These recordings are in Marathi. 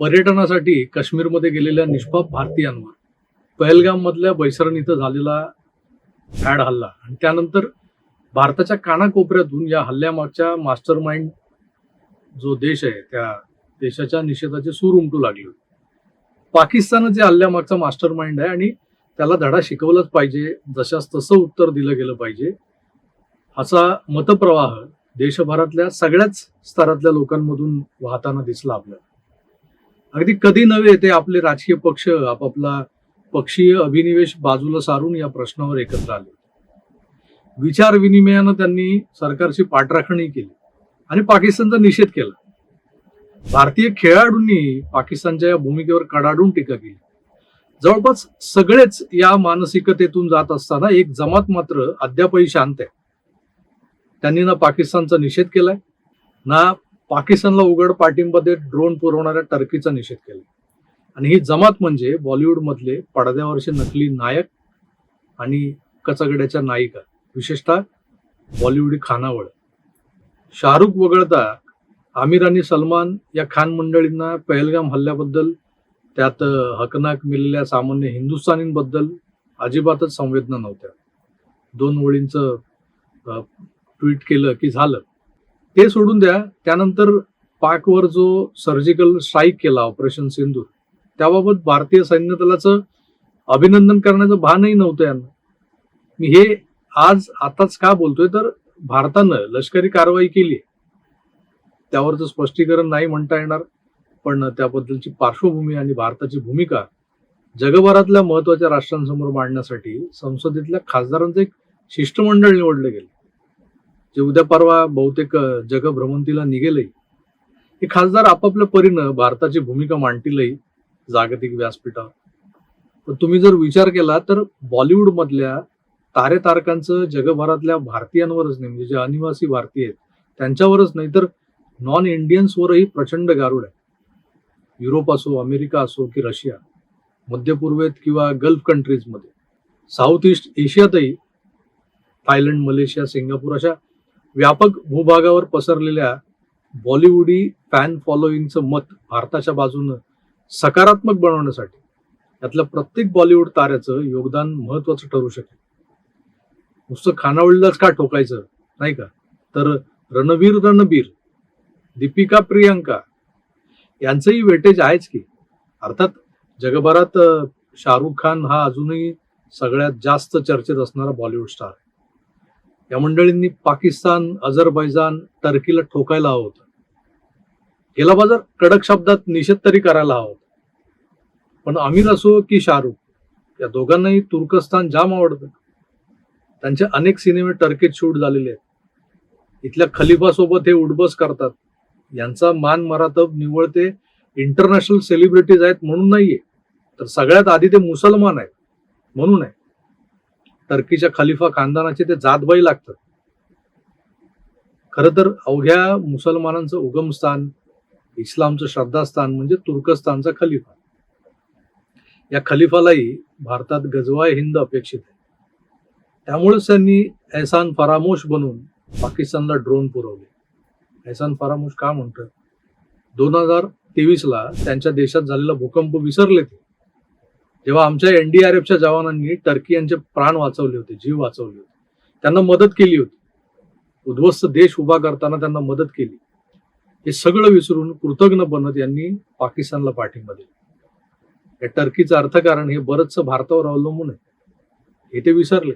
पर्यटनासाठी काश्मीरमध्ये गेलेल्या निष्पाप भारतीयांवर पहलगाम मधल्या बैसरण इथं झालेला फॅड हल्ला आणि त्यानंतर भारताच्या कानाकोपऱ्यातून या हल्ल्यामागच्या मास्टर माइंड जो देश आहे त्या देशाच्या निषेधाचे सूर उमटू लागले होते. पाकिस्तानच या हल्ल्यामागचा मास्टर माइंड आहे आणि त्याला धडा शिकवलाच पाहिजे जशास तसं उत्तर दिलं गेलं पाहिजे असा मतप्रवाह देशभरातल्या सगळ्याच स्तरातल्या लोकांमधून वाहताना दिसला आपल्याला अगदी कधी नव्हे ते आपले राजकीय पक्ष आपापला पक्षीय अभिनिवेश बाजूला सारून या प्रश्नावर एकत्र आले. विचार विनिमयानं त्यांनी सरकारची पाठराखणी केली आणि पाकिस्तानचा निषेध केला. भारतीय खेळाडूंनी पाकिस्तानच्या या भूमिकेवर कडाडून टीका केली. जवळपास सगळेच या मानसिकतेतून जात असताना एक जमात मात्र अद्यापही शांत आहे. त्यांनी ना पाकिस्तानचा निषेध केलाय ना पाकिस्तानला उघड पाठिंबा देत ड्रोन पुरवणाऱ्या टर्कीचा निषेध केला आणि ही जमात म्हणजे बॉलिवूडमधले पडद्यावरचे नकली नायक आणि कचगड्याच्या नायिका विशेषतः बॉलिवूड खानावळ. शाहरुख वगळता आमिर आणि सलमान या खान मंडळींना पहलगाम हल्ल्याबद्दल त्यात हकनाक मिळलेल्या सामान्य हिंदुस्थानींबद्दल अजिबातच संवेदना नव्हत्या. दोन ओळींचं ट्विट केलं की झालं. ते सोडून द्या. त्यानंतर पाकवर जो सर्जिकल स्ट्राईक केला ऑपरेशन सिंधू त्याबाबत भारतीय सैन्य दलाचं अभिनंदन करण्याचं भानही नव्हतं यांना. मी हे आज आताच का बोलतोय? तर भारतानं लष्करी कारवाई केली. त्यावरचं स्पष्टीकरण नाही म्हणता येणार पण त्याबद्दलची पार्श्वभूमी आणि भारताची भूमिका जगभरातल्या महत्त्वाच्या राष्ट्रांसमोर मांडण्यासाठी संसदेतल्या खासदारांचं एक शिष्टमंडळ निवडलं गेलं. जे उद्या परवा बहुतेक जगभ्रमंतीला निघेलही. हे खासदार आपापल्या परीनं भारताची भूमिका मांडतीलही जागतिक व्यासपीठावर. पण तुम्ही जर विचार केला तर बॉलिवूड मधल्या तारे तारकांचं जगभरातल्या भारतीयांवरच नाही म्हणजे जे अनिवासी भारतीय आहेत त्यांच्यावरच नाही तर नॉन इंडियन्सवरही प्रचंड गारुड आहे. युरोप असो अमेरिका असो की रशिया मध्य पूर्वेत किंवा गल्फ कंट्रीजमध्ये. साऊथ ईस्ट एशियातही थायलंड मलेशिया सिंगापूर अशा व्यापक भूभागावर पसरलेल्या बॉलिवूडी फॅन फॉलोईंगचं मत भारताच्या बाजूनं सकारात्मक बनवण्यासाठी यातलं प्रत्येक बॉलिवूड ताऱ्याचं योगदान महत्वाचं ठरू शकेल. नुसतं खानावळीलाच का ठोकायचं नाही का? तर रणवीर रणबीर दीपिका प्रियंका यांचंही वेटेज आहेच की. अर्थात जगभरात शाहरुख खान हा अजूनही सगळ्यात जास्त चर्चेत असणारा बॉलिवूड स्टार आहे. या मंडळींनी पाकिस्तान अझरबैजान टर्कीला ठोकायला हवं होतं. गेला बाजार कडक शब्दात निषेध तरी करायला हवा होता. पण आमिर असो की शाहरुख या दोघांनाही तुर्कस्तान जाम आवडतं. त्यांचे अनेक सिनेमे टर्कीत शूट झालेले आहेत. इथल्या खलिफा सोबत हे उडबस करतात. यांचा मान मरातब निवळ ते इंटरनॅशनल सेलिब्रिटीज आहेत म्हणून नाहीये. तर सगळ्यात आधी ते मुसलमान आहेत. म्हणून आहे. टर्कीच्या खलिफा खानदानाचे ते जातबाई लागतात. खरं तर अवघ्या मुसलमानांचं उगमस्थान इस्लामचं श्रद्धास्थान म्हणजे तुर्कस्तानचा खलिफा. या खलिफालाही भारतात गजवाय हिंद अपेक्षित आहे. त्यामुळेच त्यांनी एहसान फरामोश बनून पाकिस्तानला ड्रोन पुरवले. एहसान फरामोश का म्हणतात? दोन हजार तेवीस ला त्यांच्या देशात झालेला भूकंप विसरले ते. जेव्हा आमच्या एनडीआरएफच्या जवानांनी टर्की यांचे प्राण वाचवले होते जीव वाचवले होते. त्यांना मदत केली होती. उद्ध्वस्त देश उभा करताना त्यांना मदत केली. हे सगळं विसरून कृतज्ञ बनत यांनी पाकिस्तानला पाठिंबा दिला. या टर्कीचं अर्थकारण हे बरंच भारतावर अवलंबून आहे. हे ते विसरले.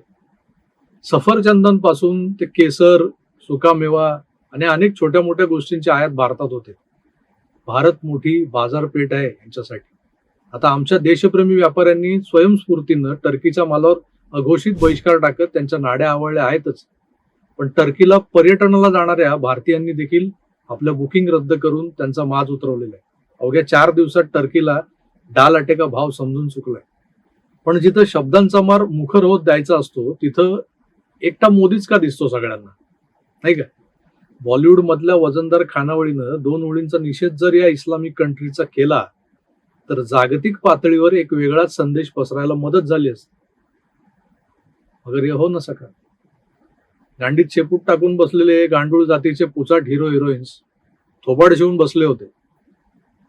सफरचंदांपासून ते केसर सुकामेवा आणि अनेक छोट्या मोठ्या गोष्टींची आयात भारतात होते. भारत मोठी बाजारपेठ आहे यांच्यासाठी. आता आमच्या देशप्रेमी व्यापाऱ्यांनी स्वयंस्फूर्तीनं टर्कीच्या मालावर अघोषित बहिष्कार टाकत त्यांच्या नाड्या आवडल्या आहेतच. पण टर्कीला पर्यटनाला जाणाऱ्या भारतीयांनी देखील आपलं बुकिंग रद्द करून त्यांचा माज उतरवलेला आहे. अवघ्या चार दिवसात टर्कीला डाल अटेका भाव समजून चुकलाय. पण जिथं शब्दांचा मार मुखर होत द्यायचा असतो तिथं एकटा मोदीच का दिसतो सगळ्यांना? नाही का? बॉलिवूड मधल्या वजनदार खानावळीनं दोन ओळींचा निषेध जर या इस्लामिक कंट्रीचा केला तर जागतिक पातळीवर एक वेगळाच संदेश पसरायला मदत झाली असते. मगर हे हो न सका गांडीत शेपूट टाकून बसलेले गांडूळ जातीचे पुचाट हिरो हिरोईन्स थोबाड शिवून बसले होते.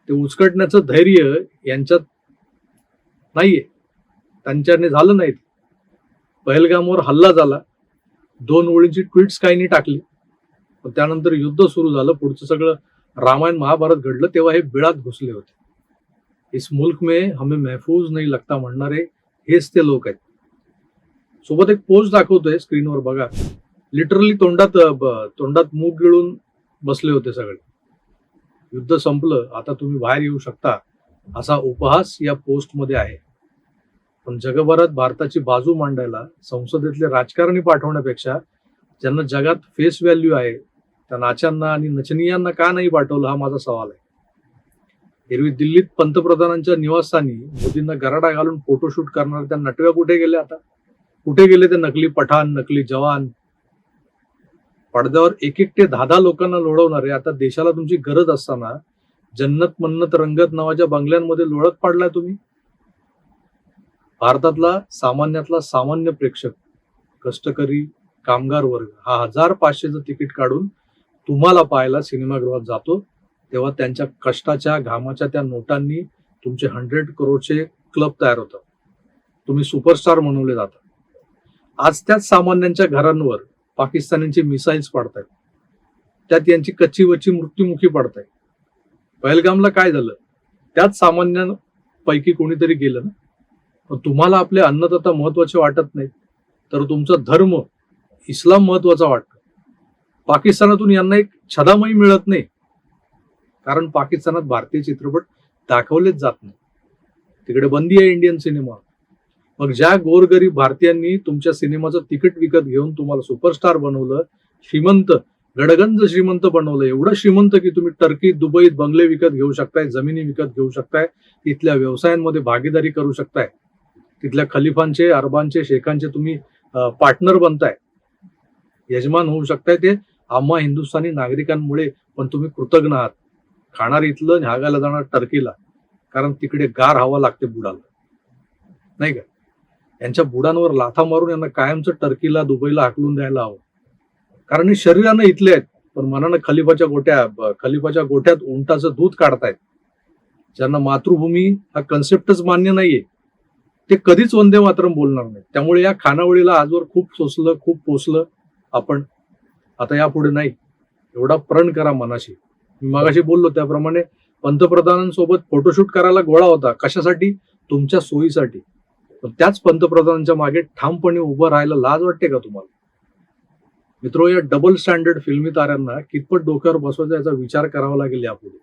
ते उचकटण्याचं धैर्य यांच्यात नाहीये. त्यांच्याने झालं नाही. पहलगामवर हल्ला झाला. दोन ओळींची ट्विट्स काहींनी टाकली. पण त्यानंतर युद्ध सुरू झालं. पुढचं सगळं रामायण महाभारत घडलं तेव्हा हे बिळात घुसले होते. इस मुल्क में हमें महफूज नाही लगता म्हणणारे हेच ते लोक आहेत सोबत एक पोस्ट दाखवतोय स्क्रीनवर बघा लिटरली तोंडात तोंडात मूग गिळून बसले होते सगळे। युद्ध संपलं आता तुम्ही बाहेर येऊ शकता असा उपहास या पोस्टमध्ये आहे. पण जगभरात भारताची बाजू मांडायला संसदेतले राजकारणी पाठवण्यापेक्षा ज्यांना जगात फेस व्हॅल्यू आहे त्या नाच्यांना आणि नचनीयांना का नाही पाठवलं हा माझा सवाल आहे. एरवी दिल्लीत पंतप्रधानांच्या निवासस्थानी मोदींना गराडा घालून फोटोशूट करणार त्या नटव्या कुठे गेले आता? कुठे गेले ते नकली पठाण नकली जवान? पडद्यावर एक एक ते दहा दहा लोकांना लोळवणारे. आता देशाला तुमची गरज असताना जन्नत मन्नत रंगत नावाच्या बंगल्यांमध्ये लोळत पाडलाय तुम्ही. भारतातला सामान्यातला सामान्य प्रेक्षक कष्टकरी कामगार वर्ग हा हजार पाचशेचं तिकीट काढून तुम्हाला पाहायला सिनेमागृहात जातो. तेव्हा त्यांच्या कष्टाच्या घामाच्या त्या नोटांनी तुमचे हंड्रेड करोडचे क्लब तयार होतात तुम्ही सुपरस्टार म्हणवले जातात आज त्याच सामान्यांच्या घरांवर पाकिस्तानींचे मिसाईल्स पडतायत. त्यात यांची कच्ची वच्ची मृत्युमुखी पडताय पहलगामला काय झालं? त्याच सामान्यांपैकी कोणीतरी गेलं ना? पण तुम्हाला आपले अन्नदाता महत्त्वाचे वाटत नाही तर तुमचा धर्म इस्लाम महत्त्वाचा वाटतो. पाकिस्तानातून यांना एक छदामही मिळत नाही. कारण पाकिस्तानात भारतीय चित्रपट दाखवलेच जात नाही. तिकडे बंदी आहे इंडियन सिनेमा मग ज्या गोरगरीब भारतीयांनी तुमच्या सिनेमाचं तिकीट विकत घेऊन तुम्हाला सुपरस्टार बनवलं श्रीमंत गडगंज श्रीमंत बनवलं एवढं श्रीमंत की तुम्ही टर्की दुबईत बंगले विकत घेऊ शकताय जमिनी विकत घेऊ शकताय तिथल्या व्यवसायांमध्ये भागीदारी करू शकताय तिथल्या खलिफांचे अरबांचे शेखांचे तुम्ही पार्टनर बनताय. यजमान होऊ शकताय ते. आम्हा हिंदुस्थानी नागरिकांमुळे पण तुम्ही कृतज्ञ आहात. खाणार इथलं न्यागायला जाणार टर्कीला कारण तिकडे गार हवा लागते बुडाला. नाही का? यांच्या बुडांवर लाथा मारून यांना कायमचं टर्कीला दुबईला हाकलून द्यायला हवं. कारण हे शरीरानं इथले आहेत पण मनानं खलिफाच्या गोट्या खलिफाच्या गोठ्यात उंटाचं दूध काढतायत. ज्यांना मातृभूमी हा कन्सेप्टच मान्य नाहीये. ते कधीच वंदे मातरम बोलणार नाही त्यामुळे या खानावळीला आजवर खूप सोसलं खूप पोचलं आपण. आता यापुढे नाही. एवढा प्रण करा मनाशी. मगाशी बोललो त्याप्रमाणे पंतप्रधानांसोबत फोटोशूट करायला गोळा होता. कशासाठी? तुमच्या सोयीसाठी. पण त्याच पंतप्रधानांच्या मागे ठामपणे उभं राहायला लाज वाटते का तुम्हाला? मित्रो या डबल स्टँडर्ड फिल्मी ताऱ्यांना कितपत डोक्यावर बसवायचा याचा विचार करावा लागेल यापुढे.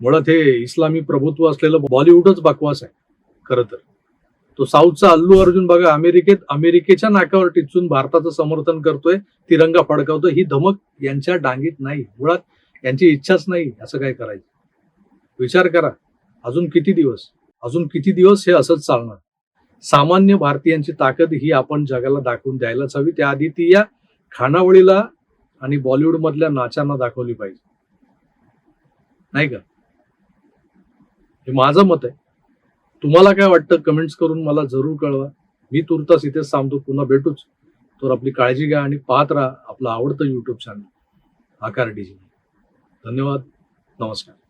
मुळात हे इस्लामी प्रभुत्व असलेलं बॉलिवूडच बकवास आहे. खरं तर. तो साऊथचा अल्लू अर्जुन बघा अमेरिकेत अमेरिकेच्या नाकावर टिचून भारताचं समर्थन करतोय तिरंगा फडकावतोय ही धमक यांच्या डांगीत नाही. मुळात यांची इच्छाच नाही असं काय करायचं. विचार करा अजून किती दिवस? अजून किती दिवस हे असंच चालणार? सामान्य भारतीयांची ताकद ही आपण जगाला दाखवून द्यायलाच हवी. त्याआधी ती या खानावळीला आणि बॉलिवूड मधल्या नाचांना दाखवली पाहिजे. नाही का? हे माझं मत आहे. तुम्हाला काय वाटतं कमेंट्स करून मला जरूर कळवा. मी तुर्तास इथेच थांबतो. पुन्हा भेटूच. तर आपली काळजी घ्या आणि पाहत राहा आपलं आवडतं युट्यूब चॅनल आकार あれは楽しかった。